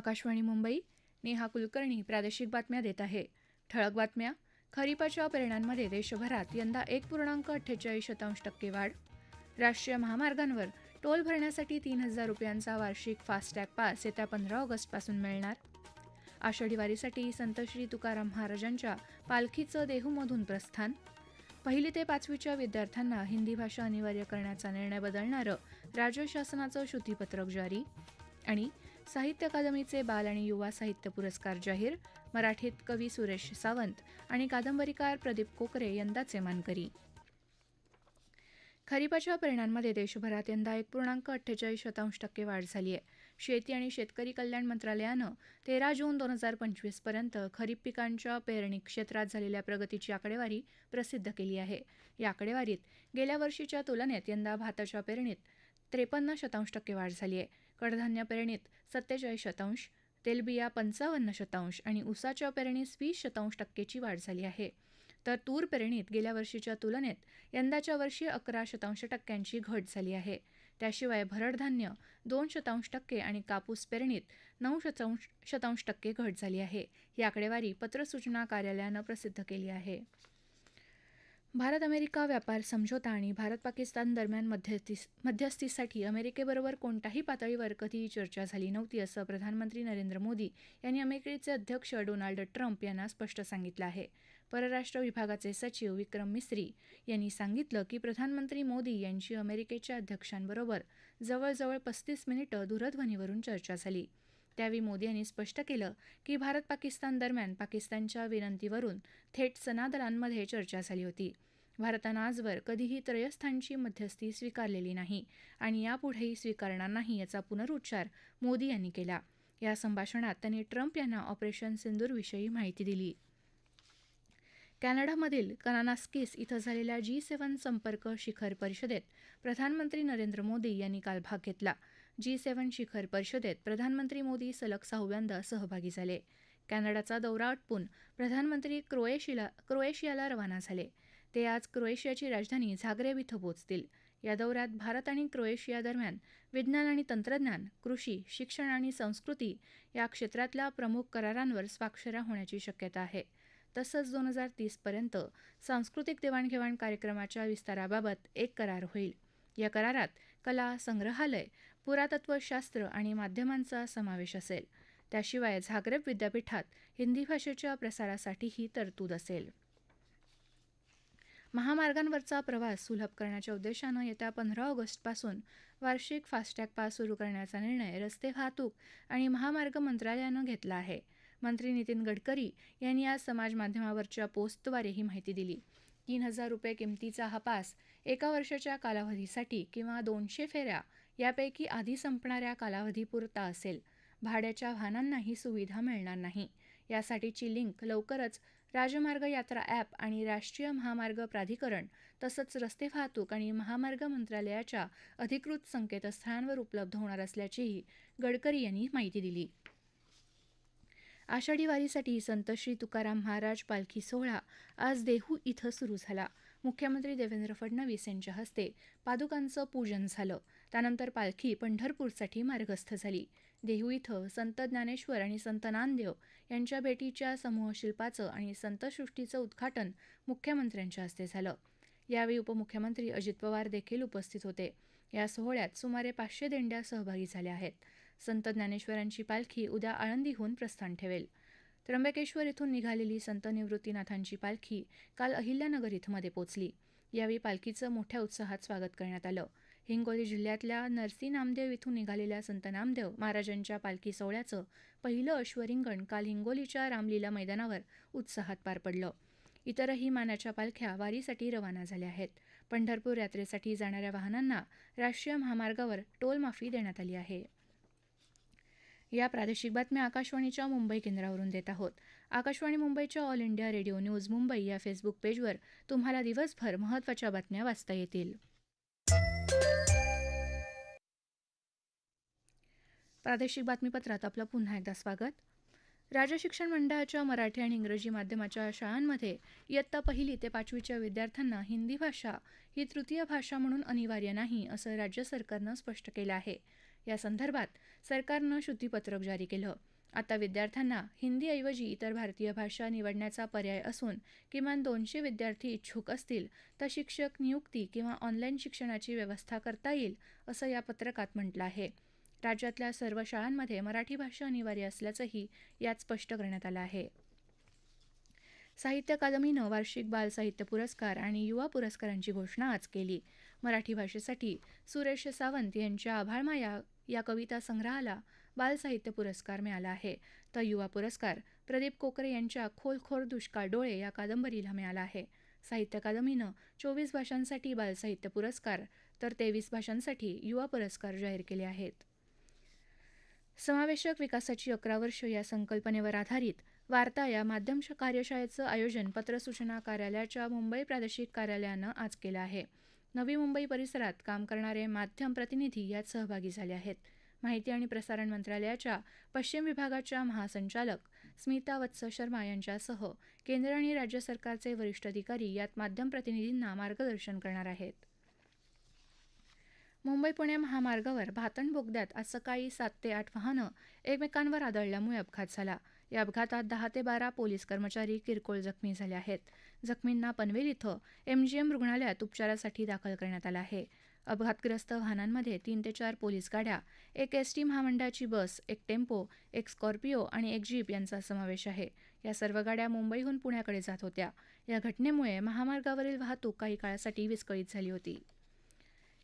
आकाशवाणी मुंबई नेहा कुलकर्णी प्रादेशिक बातम्या देत आहे. ठळक बातम्या खरीपाच्या पेरण्यांमध्ये देशभरात यंदा एक पूर्णांक अठ्ठेचाळीस शतांश टक्के वाढ. राष्ट्रीय महामार्गांवर टोल भरण्यासाठी तीन हजार रुपयांचा वार्षिक फास्टॅग पास येत्या पंधरा ऑगस्टपासून मिळणार. आषाढी वारीसाठी संत श्री तुकाराम महाराजांच्या पालखीचं देहूमधून प्रस्थान. पहिली ते पाचवीच्या विद्यार्थ्यांना हिंदी भाषा अनिवार्य करण्याचा निर्णय बदलणारं राज्य शासनाचं श्रुतीपत्रक जारी. आणि साहित्य अकादमीचे बाल आणि युवा साहित्य पुरस्कार जाहीर मराठीत कवी सुरेश सावंत आणि कादंबरीकार प्रदीप कोकरे यंदाचे मानकरी. खरीपाच्या परिणामांमध्ये देशभरात यंदा एक पूर्णांक अठ्ठेचाळीस शतांश टक्के वाढ झाली आहे शेती आणि शेतकरी कल्याण मंत्रालयानं तेरा जून दोन हजार पंचवीसपर्यंत खरीप पिकांच्या पेरणी क्षेत्रात झालेल्या प्रगतीची आकडेवारी प्रसिद्ध केली आहे. या आकडेवारीत गेल्या वर्षीच्या तुलनेत यंदा भाताच्या पेरणीत त्रेपन्न शतांश टक्के वाढ झाली आहे कडधान्य पेरणीत सत्तेचाळीस शतांश तेलबिया पंचावन्न शतांश आणि ऊसाच्या पेरणीस वीस शतांश टक्केची वाढ झाली आहे. तर तूर पेरणीत गेल्या वर्षीच्या तुलनेत यंदाच्या वर्षी अकरा शतांश टक्क्यांची घट झाली आहे. त्याशिवाय भरडधान्य दोन शतांश टक्के आणि कापूस पेरणीत नऊ शतांश शतांश टक्के घट झाली आहे. ही आकडेवारी पत्रसूचना कार्यालयानं प्रसिद्ध केली आहे. भारत अमेरिका व्यापार समझोता आणि भारत पाकिस्तान दरम्यान मध्यस्थी मध्यस्थीसाठी अमेरिकेबरोबर कोणत्याही पातळीवर कधीही चर्चा झाली नव्हती असं प्रधानमंत्री नरेंद्र मोदी यांनी अमेरिकेचे अध्यक्ष डोनाल्ड ट्रम्प यांना स्पष्ट सांगितलं आहे. परराष्ट्र विभागाचे सचिव विक्रम मिस्री यांनी सांगितलं की प्रधानमंत्री मोदी यांची अमेरिकेच्या अध्यक्षांबरोबर जवळजवळ पस्तीस मिनिटं दूरध्वनीवरून चर्चा झाली. त्यावेळी मोदी यांनी स्पष्ट केलं की भारत पाकिस्तान दरम्यान पाकिस्तानच्या विनंतीवरून थेट सनादलांमध्ये चर्चा झाली होती. भारतानं आजवर कधीही त्रयस्थानची मध्यस्थी स्वीकारलेली नाही आणि यापुढेही स्वीकारणार नाही याचा पुनरुच्चार मोदी यांनी केला. या संभाषणात त्यांनी ट्रम्प यांना ऑपरेशन सिंदूरविषयी माहिती दिली. कॅनडामधील कनानास्किस इथं झालेल्या जी सेवन संपर्क शिखर परिषदेत प्रधानमंत्री नरेंद्र मोदी यांनी काल भाग घेतला. जी सेव्हन शिखर परिषदेत प्रधानमंत्री मोदी सलग सहाव्यांदा सहभागी झाले. कॅनडाचा दौरा आटपून प्रधानमंत्री क्रोएशियाला क्रोएशियाला रवाना झाले. ते आज क्रोएशियाची राजधानी झाग्रेब इथं पोचतील या दौऱ्यात भारत आणि क्रोएशिया दरम्यान विज्ञान आणि तंत्रज्ञान कृषी शिक्षण आणि संस्कृती या क्षेत्रातल्या प्रमुख करारांवर स्वाक्षऱ्या होण्याची शक्यता आहे. तसंच दोन हजार तीसपर्यंत सांस्कृतिक देवाणघेवाण कार्यक्रमाच्या विस्ताराबाबत एक करार होईल. या करारात कला संग्रहालय पुरातत्वशास्त्र आणि माध्यमांचा समावेश असेल. त्याशिवाय झाग्रेब विद्यापीठात हिंदी भाषेच्या प्रसारासाठीही तरतूद असेल. महामार्गांवरचा प्रवास सुलभ करण्याच्या उद्देशानं येत्या पंधरा ऑगस्टपासून वार्षिक फास्टॅग पास सुरू करण्याचा निर्णय रस्ते वाहतूक आणि महामार्ग मंत्रालयानं घेतला आहे. मंत्री नितीन गडकरी यांनी आज समाजमाध्यमावरच्या पोस्टद्वारे ही माहिती दिली. तीन हजार रुपये किमतीचा हा पास एका वर्षाच्या कालावधीसाठी किंवा दोनशे फेऱ्या यापैकी आधी संपणाऱ्या कालावधीपुरता असेल. भाड्याच्या वाहनांना ही सुविधा मिळणार नाही. यासाठीची लिंक लवकरच राजमार्ग यात्रा ॲप आणि राष्ट्रीय महामार्ग प्राधिकरण तसंच रस्ते वाहतूक आणि महामार्ग मंत्रालयाच्या अधिकृत संकेतस्थळांवर उपलब्ध होणार असल्याचीही गडकरी यांनी माहिती दिली. आषाढी वारीसाठी संत श्री तुकाराम महाराज पालखी सोहळा आज देहू इथं सुरू झाला. मुख्यमंत्री देवेंद्र फडणवीस यांच्या हस्ते पादुकांचं पूजन झालं. त्यानंतर पालखी पंढरपूरसाठी मार्गस्थ झाली. देहू इथं संत ज्ञानेश्वर आणि संत नामदेव यांच्या भेटीच्या समूहशिल्पाचं आणि संतसृष्टीचं उद्घाटन मुख्यमंत्र्यांच्या हस्ते झालं. यावेळी उपमुख्यमंत्री अजित पवार देखील उपस्थित होते. या सोहळ्यात सुमारे पाचशे दिंड्या सहभागी झाल्या आहेत. संत ज्ञानेश्वरांची पालखी उद्या आळंदीहून प्रस्थान ठेवेल. त्र्यंबकेश्वर इथून निघालेली संत निवृत्तीनाथांची पालखी काल अहिल्यानगर इथमध्ये पोचली यावेळी पालखीचं मोठ्या उत्साहात स्वागत करण्यात आलं. हिंगोली जिल्ह्यातल्या नरसी नामदेव इथून निघालेल्या संत नामदेव महाराजांच्या पालखी सोहळ्याचं पहिलं अश्वरिंगण काल हिंगोलीच्या रामलीला मैदानावर उत्साहात पार पडलं. इतरही मानाच्या पालख्या वारीसाठी रवाना झाल्या आहेत. पंढरपूर यात्रेसाठी जाणाऱ्या वाहनांना राष्ट्रीय महामार्गावर टोलमाफी देण्यात आली आहे. या प्रादेशिक बातम्या आकाशवाणीच्या मुंबई केंद्रावरून देत आहोत. आकाशवाणी मुंबईच्या All India Radio news Mumbai या फेसबुक पेजवर तुम्हाला दिवसभर महत्त्वाच्या बातम्या वाचता येतील. प्रादेशिक बातमीपत्रात आपलं पुन्हा एकदा स्वागत. राज्य शिक्षण मंडळाच्या मराठी आणि इंग्रजी माध्यमाच्या शाळांमध्ये इयत्ता पहिली ते पाचवीच्या विद्यार्थ्यांना हिंदी भाषा ही तृतीय भाषा म्हणून अनिवार्य नाही असं राज्य सरकारनं स्पष्ट केलं आहे. या संदर्भात सरकारनं शुद्धीपत्रक जारी केलं. आता विद्यार्थ्यांना हिंदीऐवजी इतर भारतीय भाषा निवडण्याचा पर्याय असून किमान दोनशे विद्यार्थी इच्छुक असतील तर शिक्षक नियुक्ती किंवा ऑनलाईन शिक्षणाची व्यवस्था करता येईल असं या पत्रकात म्हटलं आहे. राज्यातल्या सर्व शाळांमध्ये मराठी भाषा अनिवार्य असल्याचंही यात स्पष्ट करण्यात आलं आहे. साहित्य अकादमीनं वार्षिक बाल साहित्य पुरस्कार आणि युवा पुरस्कारांची घोषणा आज केली. मराठी भाषेसाठी सुरेश सावंत यांच्या आभाळमाया या कविता संग्रहाला बाल साहित्य पुरस्कार मिळाला आहे. तर युवा पुरस्कार प्रदीप कोकरे यांच्या खोलखोर दुष्काळ डोळे या कादंबरीला मिळाला आहे. साहित्य अकादमीनं चोवीस भाषांसाठी बाल साहित्य पुरस्कार तर तेवीस भाषांसाठी युवा पुरस्कार जाहीर केले आहेत. समावेशक विकासाची अकरा वर्ष या संकल्पनेवर आधारित वार्ता या माध्यम कार्यशाळेचं आयोजन पत्रसूचना कार्यालयाच्या मुंबई प्रादेशिक कार्यालयानं आज केलं आहे. नवी मुंबई परिसरात काम करणारे माध्यम प्रतिनिधी यात सहभागी झाले आहेत. माहिती आणि प्रसारण मंत्रालयाच्या पश्चिम विभागाच्या महासंचालक स्मिता वत्स शर्मा यांच्यासह केंद्र आणि राज्य सरकारचे वरिष्ठ अधिकारी यात माध्यम प्रतिनिधींना मार्गदर्शन करणार आहेत. मुंबई पुणे महामार्गावर भातण बोगद्यात आज सकाळी सात ते आठ वाहनं एकमेकांवर आदळल्यामुळे अपघात झाला. या अपघातात दहा ते बारा पोलीस कर्मचारी किरकोळ जखमी झाले आहेत. जखमींना पनवेल इथं एमजीएम रुग्णालयात उपचारासाठी दाखल करण्यात आलं आहे. अपघातग्रस्त वाहनांमध्ये तीन ते चार पोलीस गाड्या एक एस टी महामंडळाची बस एक टेम्पो एक स्कॉर्पिओ आणि एक जीप यांचा समावेश आहे. या सर्व गाड्या मुंबईहून पुण्याकडे जात होत्या. या घटनेमुळे महामार्गावरील वाहतूक काही काळासाठी विस्कळीत झाली होती.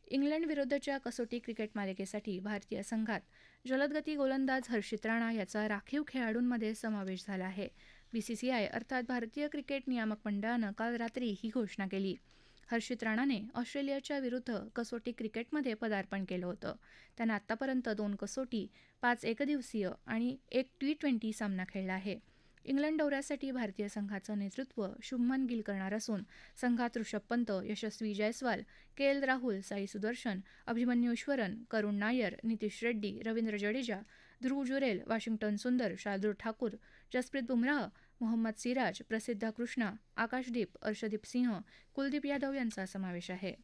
इंग्लंड विरुद्धच्या कसोटी क्रिकेट मालिकेसाठी भारतीय संघात जलदगती गोलंदाज हर्षित राणा याचा राखीव खेळाडूंमध्ये समावेश झाला आहे. बीसीसीआय अर्थात भारतीय क्रिकेट नियामक मंडळानं काल रात्री ही घोषणा केली. हर्षित राणाने ऑस्ट्रेलियाच्या विरुद्ध कसोटी क्रिकेटमध्ये पदार्पण केलं होतं. त्यानं आत्तापर्यंत दोन कसोटी पाच एकदिवसीय आणि एक टी ट्वेंटी सामना खेळला आहे. इंग्लंड दौऱ्यासाठी भारतीय संघाचं नेतृत्व शुभमन गिल करणार असून संघात Rishabh Pant Yashasvi Jaiswal K L Rahul Sai Sudharsan Abhimanyu Easwaran Karun Nair Nitish Reddy Ravindra Jadeja Dhruv Jurel Washington Sundar Shardul Thakur Jasprit Bumrah Mohammed Siraj प्रसिद्ध कृष्णा आकाशदीप अर्षदीप सिंह कुलदीप यादव यांचा समावेश आहे.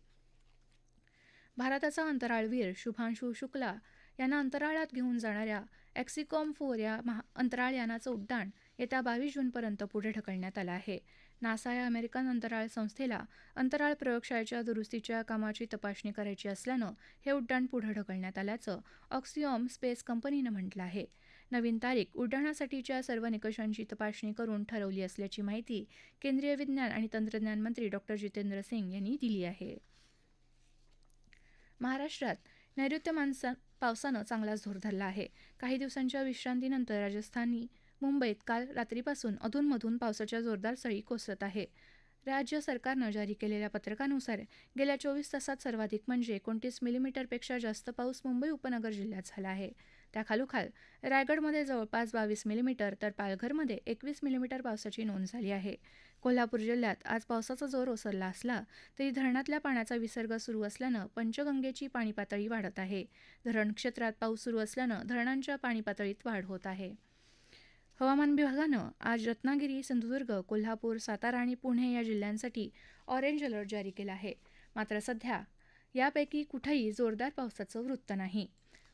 भारताचा अंतराळवीर शुभांशु शुक्ला यांना अंतराळात घेऊन जाणाऱ्या एक्सिकॉम फोर या महा अंतराळ यानाचं उड्डाण येत्या बावीस जूनपर्यंत पुढे ढकलण्यात आला आहे. नासा या अमेरिकन अंतराळ संस्थेला अंतराळ प्रयोगशाळेच्या दुरुस्तीच्या कामाची तपासणी करायची असल्यानं हे उड्डाण पुढे ढकलण्यात आल्याचं ऑक्सिओम स्पेस कंपनीनं म्हटलं आहे. नवीन तारीख उड्डाणासाठीच्या सर्व निकषांची तपासणी करून ठरवली असल्याची माहिती केंद्रीय विज्ञान आणि तंत्रज्ञान मंत्री डॉक्टर जितेंद्र सिंग यांनी दिली आहे. महाराष्ट्रात नैऋत्य मान्सून पावसानं चांगलाच धूर धरला आहे. काही दिवसांच्या विश्रांतीनंतर राजस्थानी मुंबईत काल रात्रीपासून अधूनमधून पावसाच्या जोरदार सळी कोसळत आहे. राज्य सरकारनं जारी केलेल्या पत्रकानुसार गेल्या चोवीस तासात सर्वाधिक म्हणजे एकोणतीस मिलीमीटरपेक्षा जास्त पाऊस मुंबई उपनगर जिल्ह्यात झाला आहे. त्याखालोखाल रायगडमध्ये जवळपास बावीस मिलीमीटर तर पालघरमध्ये एकवीस मिलीमीटर पावसाची नोंद झाली आहे. कोल्हापूर जिल्ह्यात आज पावसाचा जोर ओसरला असला तरी धरणातल्या पाण्याचा विसर्ग सुरू असल्यानं पंचगंगेची पाणी पातळी वाढत आहे. धरण क्षेत्रात पाऊस सुरू असल्यानं धरणांच्या पाणी पातळीत वाढ होत आहे. हवामान विभागानं आज रत्नागिरी सिंधुदुर्ग कोल्हापूर सातारा आणि पुणे या जिल्ह्यांसाठी ऑरेंज अलर्ट जारी केला आहे. मात्र सध्या यापैकी कुठेही जोरदार पावसाचं वृत्त नाही.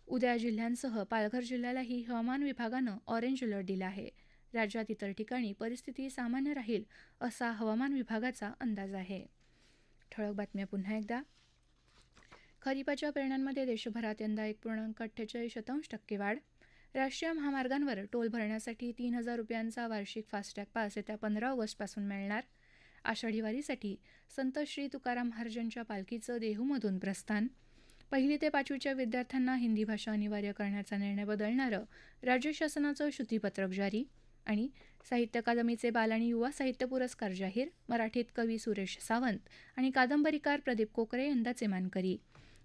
उद्या जिल्ह्यांसह पालघर जिल्ह्यालाही हवामान विभागानं ऑरेंज अलर्ट दिला आहे. राज्यात इतर ठिकाणी परिस्थिती सामान्य राहील असा हवामान विभागाचा अंदाज आहे. ठळक बातम्या पुन्हा एकदा. खरीपाच्या पेरण्यांमध्ये देशभरात यंदा एक पूर्णांक अठ्ठेचाळीस शतांश टक्के वाढ राष्ट्रीय महामार्गांवर टोल भरण्यासाठी तीन हजार रुपयांचा वार्षिक फास्टॅग पास येत्या पंधरा ऑगस्टपासून मिळणार. आषाढी वारीसाठी संत श्री तुकाराम महाराजांच्या पालखीचं देहूमधून प्रस्थान. पहिली ते पाचवीच्या विद्यार्थ्यांना हिंदी भाषा अनिवार्य करण्याचा निर्णय बदलणारं राज्य शासनाचं श्रुतीपत्रक जारी. आणि साहित्य अकादमीचे बाल आणि युवा साहित्य पुरस्कार जाहीर मराठीत कवी सुरेश सावंत आणि कादंबरीकार प्रदीप कोकरे यंदाचे मानकरी.